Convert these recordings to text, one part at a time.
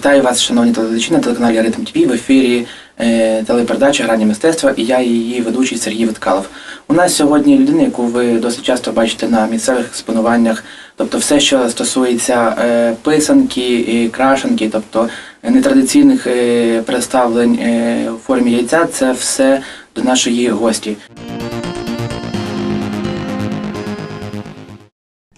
Вітаю вас, шановні телеглядачі на телеканалі Ритм ТВ в ефірі е, телепередача Грані мистецтва і я її ведучий Сергій Виткалов. У нас сьогодні людина, яку ви досить часто бачите на місцевих експонуваннях, тобто все, що стосується е, писанки, крашенки, тобто нетрадиційних е, представлень е, у формі яйця, це все до нашої гості.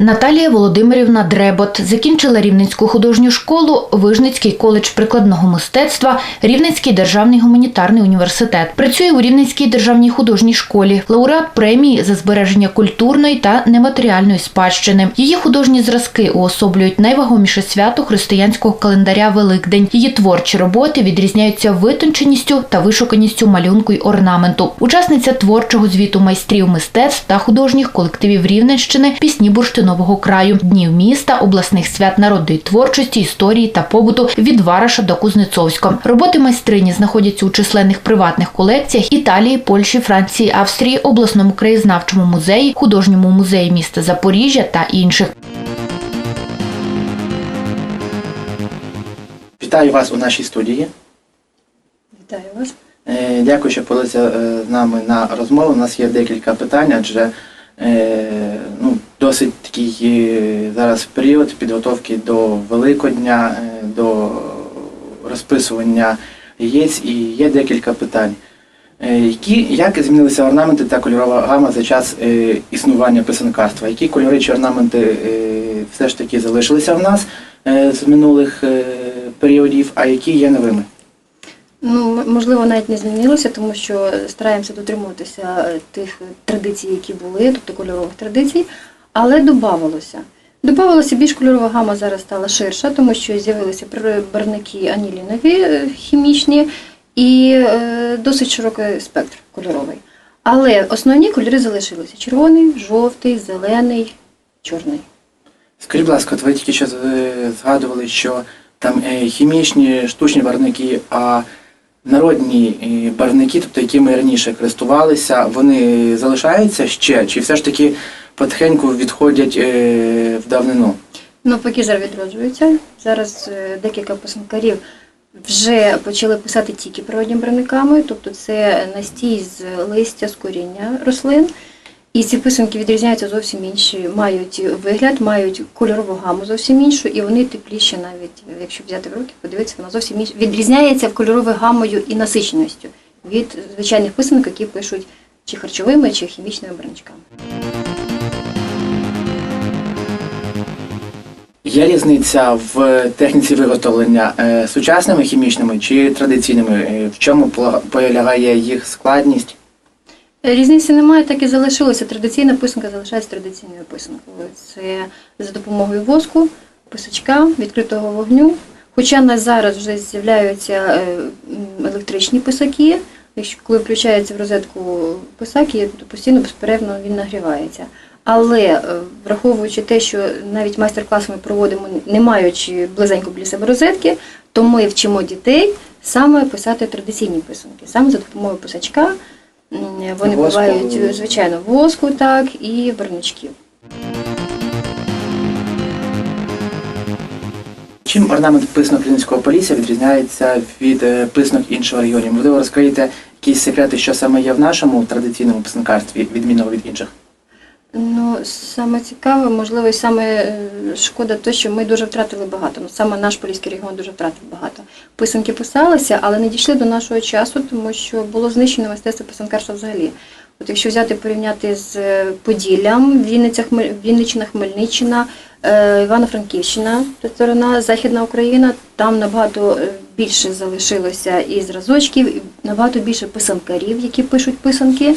Наталія Володимирівна Дребот закінчила Рівненську художню школу, Вижницький коледж прикладного мистецтва, Рівненський державний гуманітарний університет. Працює у Рівненській державній художній школі, лауреат премії за збереження культурної та нематеріальної спадщини. Її художні зразки уособлюють найвагоміше свято християнського календаря Великдень. Її творчі роботи відрізняються витонченістю та вишуканістю малюнку й орнаменту. Учасниця творчого звіту майстрів мистецтв та художніх колективів Рівненщини, пісні бурштинового краю, днів міста, обласних свят народної творчості, історії та побуту від Вараша до Кузнецовська. Роботи майстрині знаходяться у численних приватних колекціях Італії, Польщі, Франції, Австрії, обласному краєзнавчому музеї, художньому музеї міста Запоріжжя та інших. Вітаю вас у нашій студії. Вітаю вас. Е, Дякую, що подалися е, з нами на розмову. У нас є декілька питань, адже е, досить такий е, зараз період підготовки до Великодня, е, до розписування яєць, і є декілька питань. Е, Які, як змінилися орнаменти та кольорова гама за час існування писанкарства? Які кольори чи орнаменти все ж таки залишилися в нас з минулих періодів, а які є новими? Ну, можливо, навіть не змінилося, тому що стараємося дотримуватися тих традицій, які були, тобто кольорових традицій, але додавалося. Добавилося більш кольорова гама зараз стала ширша, тому що з'явилися барвники анілінові е, хімічні і е, досить широкий спектр кольоровий. Але основні кольори залишилися: червоний, жовтий, зелений, чорний. Скажіть, будь ласка, от ви тільки що згадували, що там е, хімічні штучні барвники, а народні е, барвники, тобто якими раніше користувалися, вони залишаються ще, чи все ж таки потихеньку відходять е, в давнину? Ну, поки зараз відроджуються. Зараз е, декілька писанкарів вже почали писати тільки природніми барвниками, тобто це настій з листя, з коріння рослин. І ці писанки відрізняються зовсім інші, мають вигляд, мають кольорову гаму зовсім іншу, і вони тепліші навіть, якщо взяти в руки, подивитися, вона зовсім інша. Відрізняється кольоровою гамою і насиченістю від звичайних писанок, які пишуть чи харчовими, чи хімічними барвничками. Є різниця в техніці виготовлення е, сучасними хімічними чи традиційними? Е, В чому полягає їх складність? Різниці немає, так і залишилося. Традиційна писанка залишається традиційною писанкою. Це за допомогою воску, писачка, відкритого вогню. Хоча на зараз вже з'являються е, електричні писаки. Якщо коли включається в розетку писак, то постійно безперервно він нагрівається. Але е, враховуючи те, що навіть майстер-клас ми проводимо, не маючи близенько біля себе розетки, то ми вчимо дітей саме писати традиційні писанки, саме за допомогою писачка. Вони Воску. бувають, е, звичайно, воску, так, і барничків. Чим орнамент писанок Рівненського полісся відрізняється від е, писанок іншого регіонів? Можливо, розкриєте якісь секрети, що саме є в нашому традиційному писанкарстві, відмінного від інших? Ну, саме цікаве, можливо, і саме е, шкода те, що ми дуже втратили багато. Ну, саме наш поліський регіон дуже втратив багато. Писанки писалися, але не дійшли до нашого часу, тому що було знищено мистецтво писанкарства взагалі. От якщо взяти порівняти з е, Поділлям, Вінниця, Вінниччина, Хмельниччина, е, Івано-Франківщина, та сторона Західна Україна, там набагато більше залишилося і зразочків, і набагато більше писанкарів, які пишуть писанки.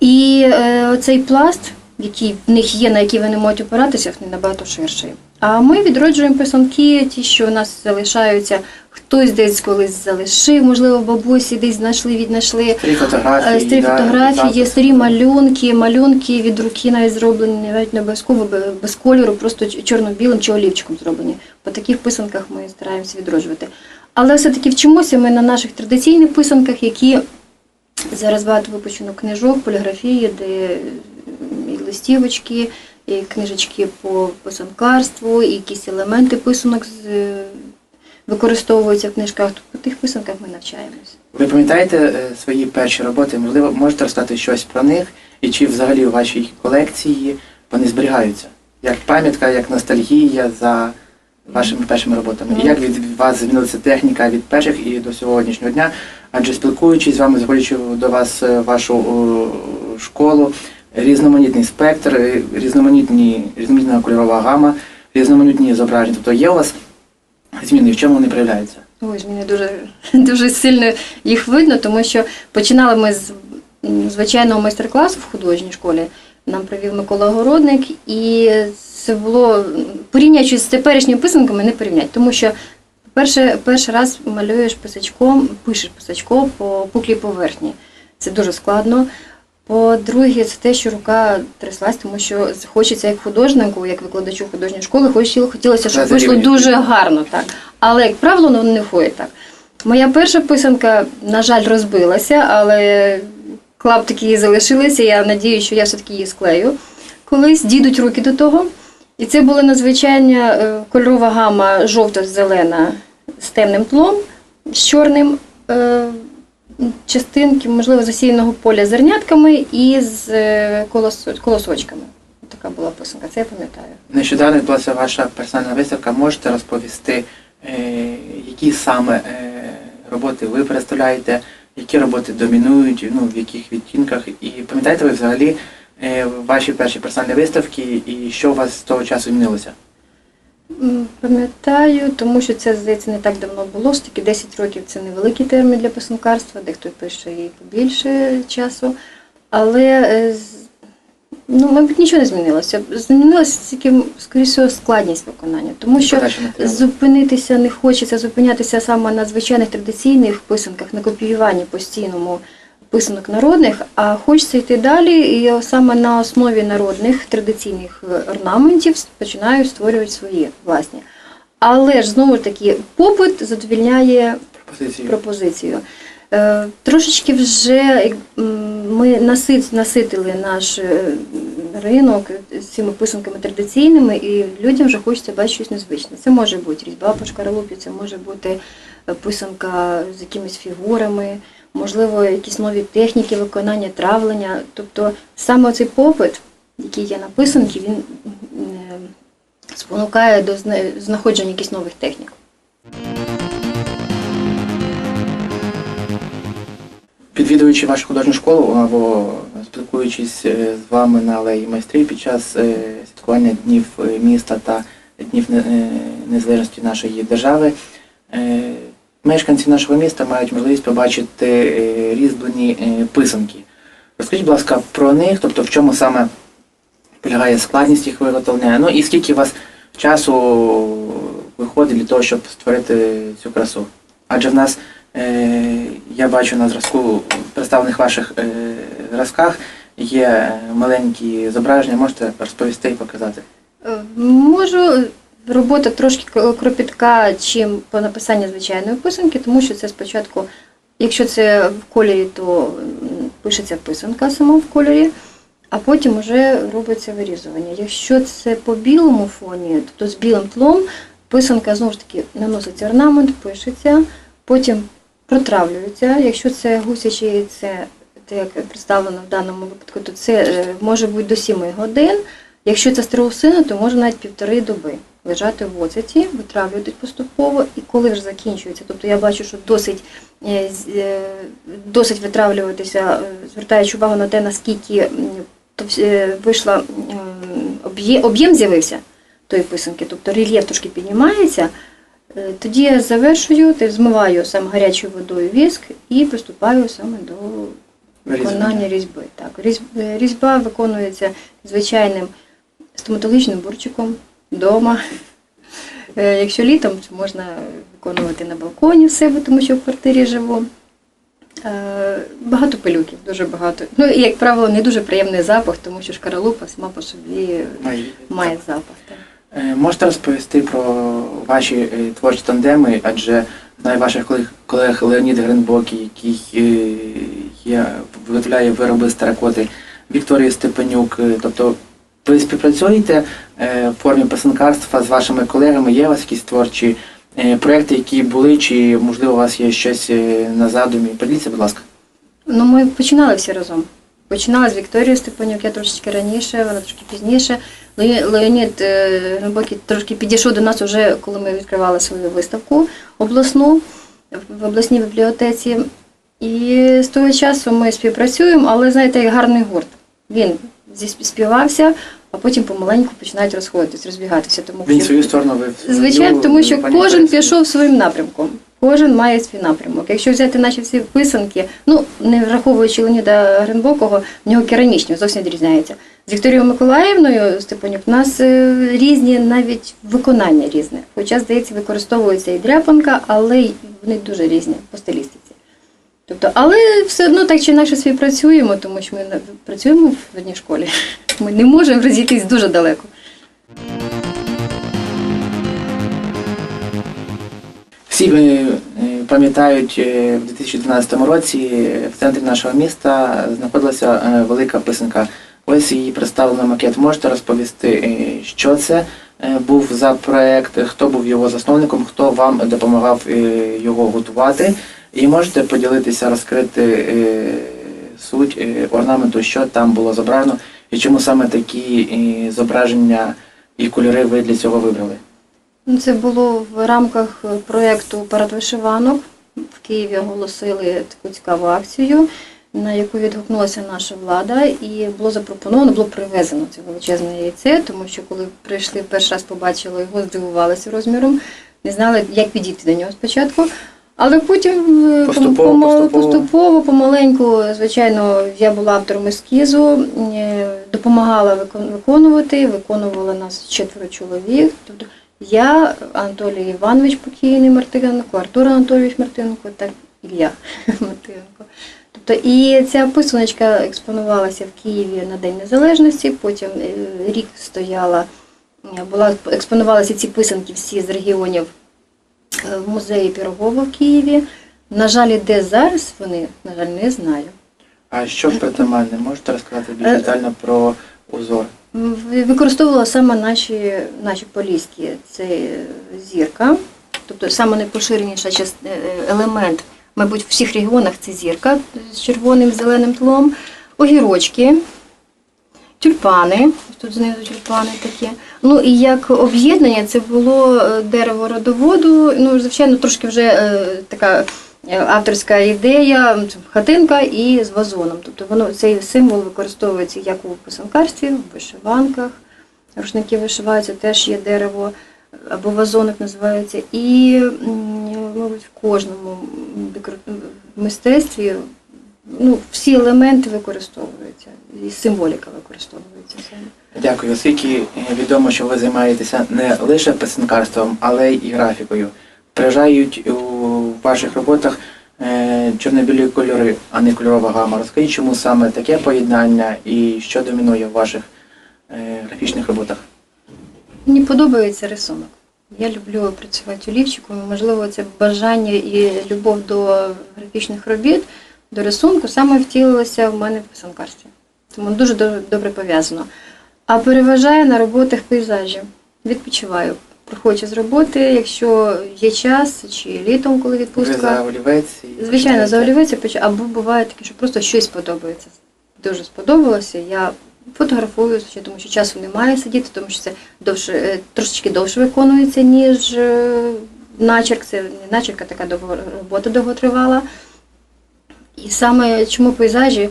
І е, оцей пласт, який в них є, на який вони можуть опиратися, він набагато ширший. А ми відроджуємо писанки, ті, що у нас залишаються. Хтось десь колись залишив, можливо, бабусі десь знайшли, віднайшли. Старі фотографії. Е, Старі да, фотографії, є старі малюнки, малюнки від руки навіть зроблені, навіть не обов'язково бе- без кольору, просто чорно-білим чи олівчиком зроблені. По таких писанках ми стараємося відроджувати. Але все-таки вчимося ми на наших традиційних писанках, які зараз багато випущено книжок, поліграфії, де листівочки, і книжечки по писанкарству, і якісь елементи писанок е, використовуються в книжках, то по тих писанках ми навчаємось. Ви пам'ятаєте е, свої перші роботи? Можливо, можете розказати щось про них, і чи взагалі у вашій колекції вони зберігаються? Як пам'ятка, як ностальгія за вашими першими роботами? І як від вас змінилася техніка від перших і до сьогоднішнього дня? Адже спілкуючись з вами, заходячи до вас е, вашу школу, різноманітний спектр, е, різноманітні, різноманітна кольорова гама, різноманітні зображення. Тобто є у вас зміни, в чому вони проявляються? Ой, мені дуже, дуже сильно їх видно, тому що починали ми з звичайного майстер-класу в художній школі. Нам провів Микола Городник, і це було порівнюючи з теперішніми писанками, не порівняти, тому що перше, перший раз малюєш писачком, пишеш писачком по пуклій поверхні. Це дуже складно. По-друге, це те, що рука тряслась, тому що хочеться як художнику, як викладачу художньої школи, хотілося, хотілося щоб вийшло дуже гарно. Так. Але, як правило, воно не виходить так. Моя перша писанка, на жаль, розбилася, але клаптики її залишилися. Я надію, що я все-таки її склею. Колись дійдуть руки до того. І це була надзвичайна е, кольорова гама жовто-зелена з темним тлом, з чорним. Частинки, можливо, засіяного поля зернятками і з е, колос- колосочками. Така була писанка, це я пам'ятаю. Нещодавно відбулася ваша персональна виставка. Можете розповісти, е, які саме е, роботи ви представляєте, які роботи домінують, ну, в яких відтінках? І пам'ятаєте ви взагалі ваші перші персональні виставки і що у вас з того часу змінилося? Пам'ятаю, тому що це, здається, не так давно було. Ж таки 10 років це невеликий термін для писанкарства, дехто пише і побільше часу. Але, е, ну, мабуть, нічого не змінилося. Змінилася тільки, скоріше, складність виконання, тому що зупинитися не хочеться, зупинятися саме на звичайних традиційних писанках, на копіюванні постійному писанок народних, а хочеться йти далі, і саме на основі народних традиційних е, орнаментів починаю створювати свої власні. Але ж знову ж таки попит задовільняє Пропозиції. пропозицію. Е, Трошечки вже ми насит, наситили наш е, ринок цими писанками традиційними, і людям вже хочеться бачити щось незвичне. Це може бути різьба по шкаралупі, це може бути е, писанка з якимись фігурами, можливо, якісь нові техніки виконання, травлення. Тобто саме цей попит, який є на писанки, він е, спонукає до знаходження якихось нових технік. Відвідуючи вашу художню школу або спілкуючись е, з вами на алеї майстрів під час е, святкування днів міста та днів незалежності нашої держави, мешканці нашого міста мають можливість побачити е, е, писанки. Розкажіть, будь ласка, про них, тобто в чому саме полягає складність їх виготовлення, ну і скільки у вас часу виходить для того, щоб створити цю красу? Адже в нас Е, Я бачу на зразку представлених ваших зразках є маленькі зображення. Можете розповісти і показати? Можу. Робота трошки кропітка, чим по написанню звичайної писанки, тому що це спочатку, якщо це в кольорі, то пишеться писанка сама в кольорі, а потім вже робиться вирізування. Якщо це по білому фоні, тобто з білим тлом, писанка знову ж таки наноситься орнамент, пишеться, потім протравлюється. Якщо це гусячий, це те, як представлено в даному випадку, то це е, може бути до 7 годин. Якщо це страусина, то може навіть півтори доби лежати в оцеті, витравлювати поступово, і коли вже закінчується. Тобто я бачу, що досить, е, е, досить витравлюватися, е, звертаючи увагу на те, наскільки вийшла об'єм з'явився тої писанки, тобто рельєф трошки піднімається. Тоді я завершую, змиваю саме гарячою водою віск і приступаю саме до виконання різьби. Так, різь- різьба виконується звичайним стоматологічним бурчиком вдома. Е, Якщо літом, то можна виконувати на балконі в себе, тому що в квартирі живу. Е, Багато пилюків, дуже багато. Ну і, як правило, не дуже приємний запах, тому що шкаралупа сама по собі має запах. Так. Е, Можете розповісти про ваші творчі тандеми, адже знаю ваших колег, колег Леонід Гринбокі, який є, виготовляє вироби з теракоти, Вікторія Степанюк. Е, Тобто ви співпрацюєте е, в формі писанкарства з вашими колегами? Є у вас якісь творчі е, проекти, які були, чи можливо у вас є щось е, на задумі? Поділіться, будь ласка. Ну, ми починали всі разом. Починала з Вікторією Степанюк, я трошечки раніше, вона трошки пізніше. Лео- Леонід Глибокий трошки підійшов до нас уже, коли ми відкривали свою виставку обласну в обласній бібліотеці. І з того часу ми співпрацюємо, але знаєте, як гарний гурт. Він зі- співався, а потім помаленьку починають розходитись, розбігатися. Тому Він що- свою сторону ви Звичайно, тому що кожен пішов своїм напрямком. Кожен має свій напрямок. Якщо взяти наші всі писанки, ну не враховуючи Леоніда Гринбокого, в нього керамічні зовсім відрізняється. З Вікторією Миколаївною Степанюк у нас е, різні навіть виконання різне. Хоча, здається, використовується і дряпанка, але вони дуже різні по стилістиці. Тобто, але все одно так чи інакше співпрацюємо, тому що ми працюємо в одній школі. Ми не можемо розійтись дуже далеко. Всі е, пам'ятають, е, в 2012 році е, в центрі нашого міста знаходилася велика писанка. Ось її представлено макет. Можете розповісти, що це був за проект, хто був його засновником, хто вам допомагав його готувати, і можете поділитися, розкрити е, суть е, орнаменту, що там було зображено, і чому саме такі е, зображення і кольори ви для цього вибрали. Ну, Це було в рамках проєкту «Парадвишиванок». В Києві оголосили таку цікаву акцію, на яку відгукнулася наша влада, і було запропоновано, було привезено це величезне яйце, тому що коли прийшли перший раз, побачили його, здивувалися розміром, не знали, як підійти до нього спочатку. Але потім е, Поступово, помал- поступово. поступово, помаленьку, звичайно, я була автором ескізу, е, допомагала викон- виконувати, виконувала нас четверо чоловік. Тобто я, Анатолій Іванович покійний Мартиненко, Артур Анатолійович Мартиненко та Ілля Мартиненко. Тобто і ця писаночка експонувалася в Києві на День Незалежності, потім е, рік стояла, була експонувалися ці писанки всі з регіонів в музеї Пірогова в Києві. На жаль, де зараз вони, на жаль, не знаю. А що притаманне? Можете розказати більш Е, детально про узор? Використовувала саме наші, наші поліські. Це е, зірка, тобто саме найпоширеніша е, елемент, мабуть, в всіх регіонах це зірка з червоним зеленим тлом, огірочки, тюльпани. Тут знизу тюльпани такі. Ну і як об'єднання це було е, дерево родоводу. Ну, звичайно, трошки вже е, така е, авторська ідея, хатинка і з вазоном. Тобто воно цей символ використовується як у писанкарстві, в вишиванках. Рушники вишиваються, теж є дерево або вазоник називається. І, мабуть, в кожному мистецтві ну, всі елементи використовуються, і символіка використовується саме. Дякую, оскільки відомо, що ви займаєтеся не лише писанкарством, але й графікою. Переважають у ваших роботах е, чорно-білі кольори, а не кольорова гама. Розкажіть, чому саме таке поєднання і що домінує в ваших е, графічних роботах? Мені подобається рисунок. Я люблю працювати олівчиком. Можливо, це бажання і любов до графічних робіт, до рисунку саме втілилося в мене в писанкарстві. Тому дуже добре пов'язано. А переважає на роботах пейзажі. Відпочиваю. Приходжу з роботи, якщо є час, чи літом, коли відпустка. за олівець? і Звичайно, за олівиця поч- або буває таке, що просто щось подобається. Дуже сподобалося. Я фотографую, тому що часу немає сидіти, тому що це довше, е, трошечки довше виконується, ніж е, начерк. Це не начерк, а така довго, робота довготривала. І саме чому пейзажі,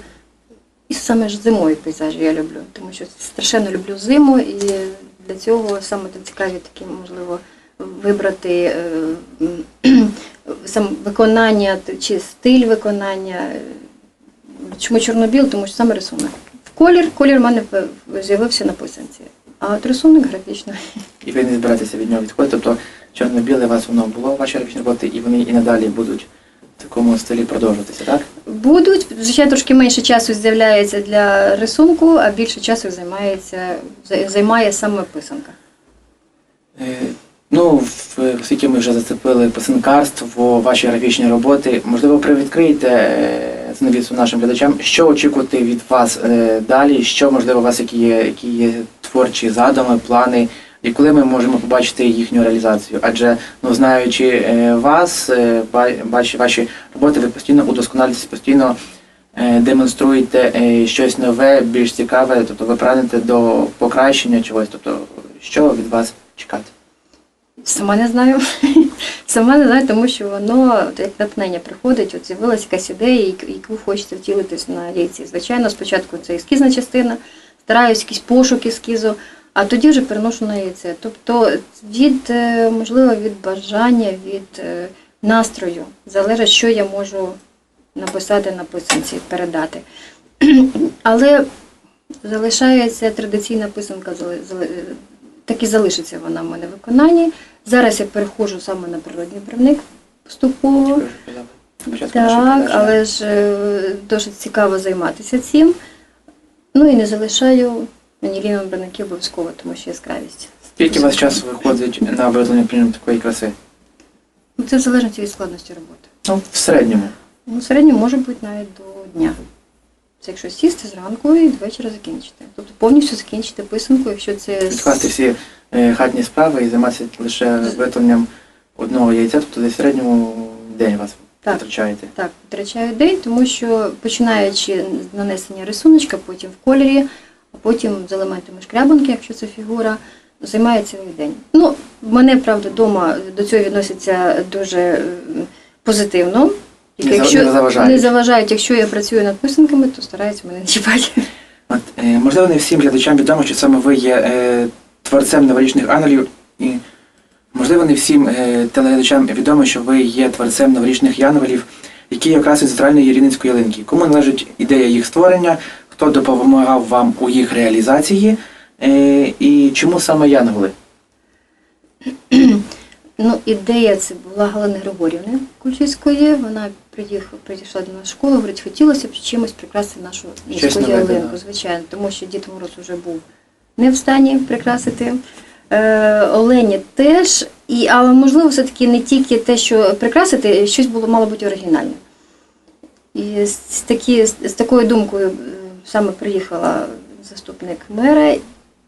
і саме ж зимові пейзажі я люблю, тому що страшенно люблю зиму, і для цього саме там цікаві такі, можливо, вибрати е, сам виконання чи стиль виконання. Чому чорно-біл? Тому що саме рисунок. Колір, колір в мене з'явився на писанці, а от рисунок графічний. І ви не збираєтеся від нього відходити, тобто чорно-біле у вас воно було в вашій графічній роботі, і вони і надалі будуть такому стилі продовжуватися, так? Будуть, звичайно, трошки менше часу з'являється для рисунку, а більше часу займається, зай- займає саме писанка. Е, Ну, в- оскільки ми вже зацепили писанкарство, ваші графічні роботи, можливо, привідкриєте е, занавісу нашим глядачам, що очікувати від вас е, далі, що, можливо, у вас які є, які є творчі задуми, плани, І коли ми можемо побачити їхню реалізацію? Адже ну знаючи е, вас, е, бачу ваші роботи, ви постійно удосконалюєтесь, постійно е, демонструєте щось нове, більш цікаве, тобто ви прагнете до покращення чогось. Тобто, що від вас чекати? Сама не знаю. Сама не знаю, тому що воно як натхнення приходить, от з'явилася якась ідея, яку- хочеться втілитись на лейці. Звичайно, спочатку це ескізна частина, стараюсь якийсь пошук ескізу, а тоді вже переношу на яйце. Тобто від, е, можливо, від бажання, від е, настрою залежить, що я можу написати на писанці, передати. Але залишається традиційна писанка, так і залишиться вона в мене в виконанні. Зараз я переходжу саме на природній правник поступово. Так, але ж е, дуже цікаво займатися цим. Ну і не залишаю аніліну браники обов'язково, тому що яскравість. Скільки у вас часу виходить на виготовлення приміром такої краси? Ну, це в залежності від складності роботи. Ну, в середньому. Ну, в середньому може бути навіть до дня. Це якщо сісти зранку і до вечора закінчити. Тобто повністю закінчити писанку, якщо це Відкласти всі е, хатні справи і займатися лише виготовленням одного яйця, тобто за середньому день вас Так. витрачаєте. Так, витрачаю день, тому що починаючи з нанесення рисуночка, потім в кольорі, а потім з елементами шкрябанки, якщо це фігура, займає цілий день. Ну, мене, правда, вдома до цього відносяться дуже е, позитивно. Тільки Не якщо не заважають. не заважають, якщо я працюю над писанками, то стараються мене не чіпати. От, е, можливо, не всім глядачам відомо, що саме ви є е, творцем новорічних ангелів, і можливо, не всім е, телеглядачам відомо, що ви є творцем новорічних янголів, які окрасують центральної Рівненської ялинки. Кому належить ідея їх створення, хто допомагав вам у їх реалізації, е, і чому саме янголи? Ну, ідея це була Галини Григорівни Кульчицької. Вона приїхала, прийшла до нас в школу, говорить, хотілося б чимось прикрасити нашу міську ялинку, звичайно, тому що Дід Мороз вже був не в стані прикрасити. Е, Олені теж, і, але можливо, все-таки не тільки те, що прикрасити, щось було мало бути оригінальне. І з, такі, з, з такою думкою е, саме приїхала заступник мера.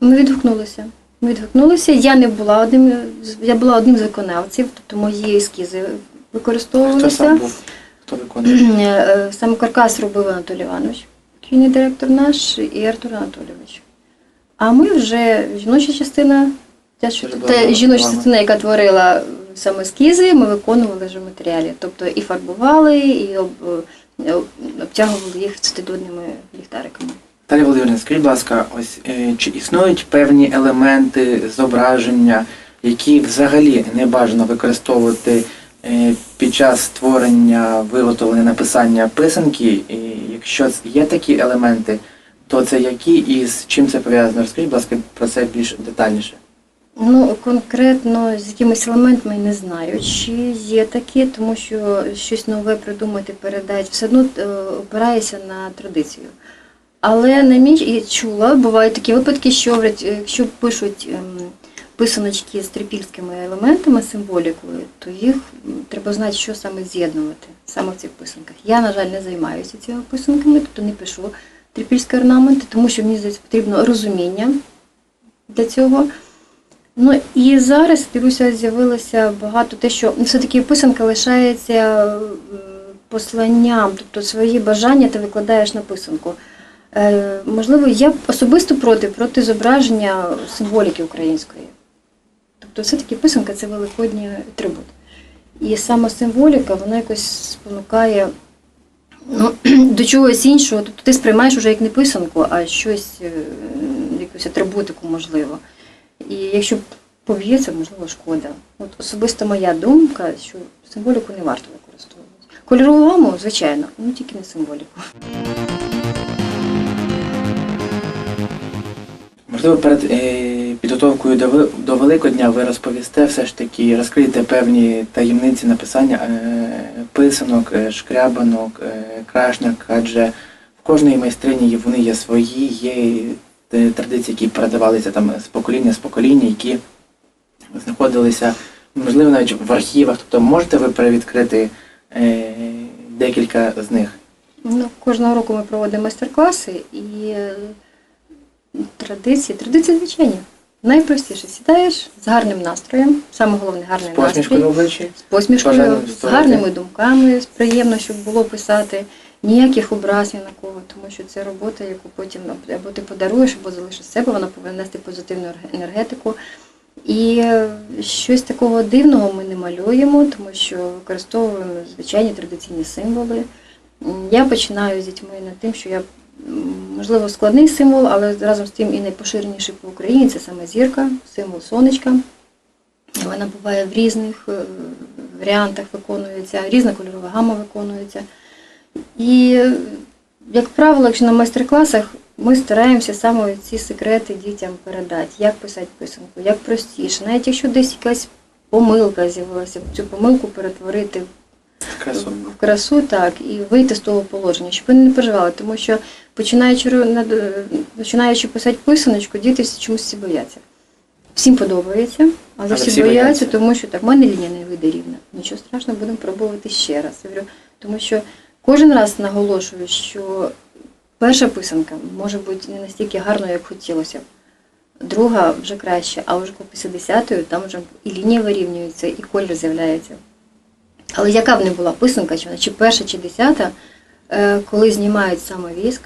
Ми відгукнулися. Ми відгукнулися. Я не була одним, я була одним з виконавців, тобто мої ескізи Хто використовувалися. сам був? Хто виконує? Е, Саме каркас робив Анатолій Іванович, кінний директор наш, і Артур Анатолійович. А ми вже жіноча частина, та, та жіноча частина, яка творила саме ескізи, ми виконували вже матеріалі. Тобто і фарбували, і е, обтягували їх цитидонними ліхтариками. Наталія Володимирівна, скажіть, будь ласка, ось е, чи існують певні елементи зображення, які взагалі не бажано використовувати е, під час створення, виготовлення, написання писанки? І якщо є такі елементи, то це які і з чим це пов'язано? Розкажіть, будь ласка, про це більш детальніше. Ну, конкретно з якимись елементами не знаю, чи є такі, тому що щось нове придумати, передати, все одно е, опирається на традицію. Але на мій і чула, бувають такі випадки, що е, якщо пишуть ем, писаночки з трипільськими елементами, символікою, то їх треба знати, що саме з'єднувати саме в цих писанках. Я, на жаль, не займаюся цими писанками, тобто не пишу трипільські орнаменти, тому що мені здається, потрібно розуміння для цього. Ну і зараз дивлюся, з'явилося багато те, що все-таки писанка лишається посланням, тобто свої бажання ти викладаєш на писанку. Е, можливо, я особисто проти, проти зображення символіки української. Тобто, все-таки писанка це великодній атрибут. І саме символіка, вона якось спонукає ну, до чогось іншого. Тобто ти сприймаєш вже як не писанку, а щось, е, якусь атрибутику, можливо. І якщо поб'ється, можливо, шкода. От особисто моя думка, що символіку не варто використовувати. Кольорову гаму, звичайно, ну тільки не символіку. Можливо, перед е, підготовкою до, до Великодня ви розповісте все ж таки, розкриєте певні таємниці написання е, писанок, е, шкрябанок, крашнок, адже в кожної майстрині вони є свої, є традиції, які передавалися там з покоління з покоління, які знаходилися, можливо, навіть в архівах. Тобто можете ви перевідкрити е, декілька з них? Ну, кожного року ми проводимо майстер-класи і е, традиції, традиції звичайні. Найпростіше сідаєш з гарним настроєм, саме головне гарний З посмішкою на настрій, обличчі. з посмішкою, з гарними думками, приємно, щоб було писати. Ніяких образ ні на кого, тому що це робота, яку потім або ти подаруєш, або залишиш себе, вона повинна нести позитивну енергетику. І щось такого дивного ми не малюємо, тому що використовуємо звичайні традиційні символи. Я починаю з дітьми над тим, що я можливо складний символ, але разом з тим і найпоширеніший по Україні це саме зірка, символ сонечка. Вона буває в різних е, варіантах виконується, різна кольорова гама виконується. І, як правило, якщо на майстер-класах ми стараємося саме ці секрети дітям передати, як писати писанку, як простіше. Навіть якщо десь якась помилка з'явилася, цю помилку перетворити Красу. в красу, так, і вийти з того положення, щоб вони не переживали, тому що починаючи, е, починаючи писати писаночку, діти всі чомусь всі бояться. Всім подобається, але, Але всі, всі бояться, бояться. тому що так, в мене лінія не вийде рівна. Нічого страшного, будемо пробувати ще раз. Я говорю, тому що кожен раз наголошую, що перша писанка може бути не настільки гарною, як хотілося б. Друга вже краще, а вже після десятої там вже і лінія вирівнюється, і колір з'являється. Але яка б не була писанка, чи вона чи перша, чи десята, е, коли знімають саме віск,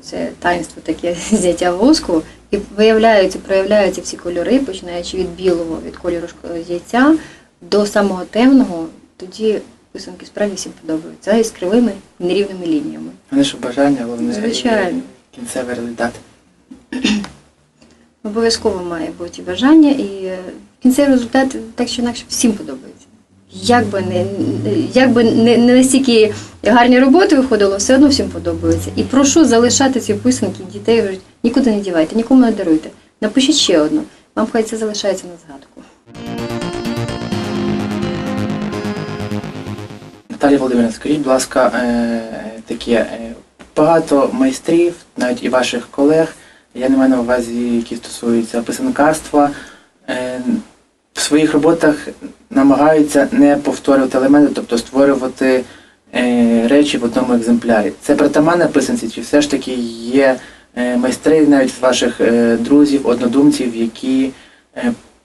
це таїнство таке зняття воску, і виявляються, проявляються всі кольори, починаючи від білого, від кольору яйця до самого темного, тоді писанки справді всім подобаються. А і з кривими нерівними лініями. Вони ж бажання, головне Звичайно. кінцевий результат. Обов'язково має бути бажання, і е, кінцевий результат так чи інакше всім подобається. Як би не, як би не, не настільки гарні роботи виходило, все одно всім подобається. І прошу залишати ці писанки дітей, нікуди не дівайте, нікому не даруйте. Напишіть ще одну, вам хай це залишається на згадку. Наталія Володимирівна, скажіть, будь ласка, е, таке е, багато майстрів, навіть і ваших колег, я не маю на увазі, які стосуються писанкарства, е, в своїх роботах намагаються не повторювати елементи, тобто створювати речі в одному екземплярі. Це притаманне писанці, чи все ж таки є майстри навіть з ваших друзів, однодумців, які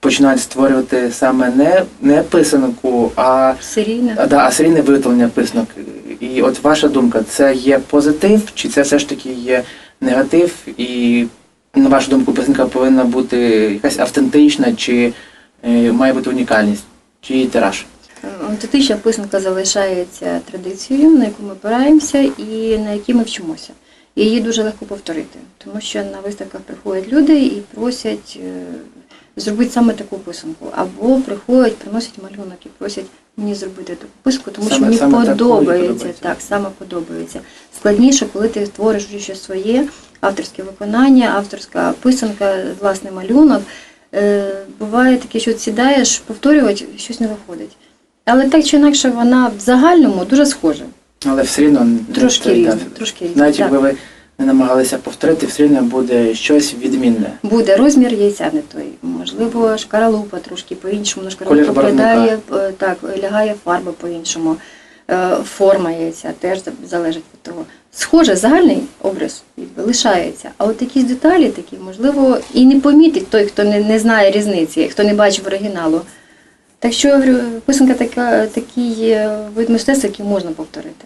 починають створювати саме не, не писанку, а Серійно. а, да, а серійне виготовлення писанок. І от ваша думка, це є позитив, чи це все ж таки є негатив? І на вашу думку, писанка повинна бути якась автентична, чи е, має бути унікальність, чи її тираж? Антитична писанка залишається традицією, на яку ми опираємося і на якій ми вчимося. І її дуже легко повторити, тому що на виставках приходять люди і просять е, зробити саме таку писанку. Або приходять, приносять малюнок і просять мені зробити таку писанку, тому що мені саме подобається. подобається. Так, саме подобається. Складніше, коли ти створиш щось своє, авторське виконання, авторська писанка, власний малюнок. Е, Буває таке, що сідаєш, повторювати, щось не виходить. Але так чи інакше вона в загальному дуже схожа. Але все не Трошки різна. Трошки різна. навіть так. якби ви не намагалися повторити, все рівно буде щось відмінне. Буде розмір яйця не той. Можливо, шкаралупа трошки по-іншому. На шкаралупу барвника. придає, е, так, лягає фарба по-іншому. Е, Форма яйця теж залежить від того. Схоже, загальний образ лишається. А от якісь деталі такі, можливо, і не помітить той, хто не, не знає різниці, хто не бачив оригіналу. Так що я говорю, писанка така, такий е, вид мистецтва, який можна повторити.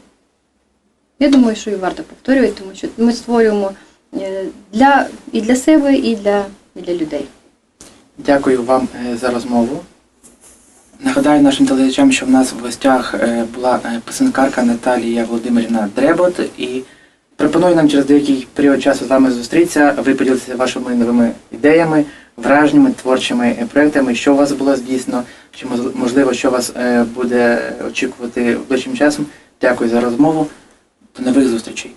Я думаю, що і варто повторювати, тому що ми створюємо е, для, і для себе, і для, і для людей. Дякую вам е, за розмову. Нагадаю нашим телеглядачам, що в нас в гостях е, була писанкарка Наталія Володимирівна Дребот і пропоную нам через деякий період часу з вами зустрітися, ви поділитися вашими новими ідеями, враженнями, творчими проектами, що у вас було здійснено, чи можливо, що вас буде очікувати ближчим часом. Дякую за розмову. До нових зустрічей.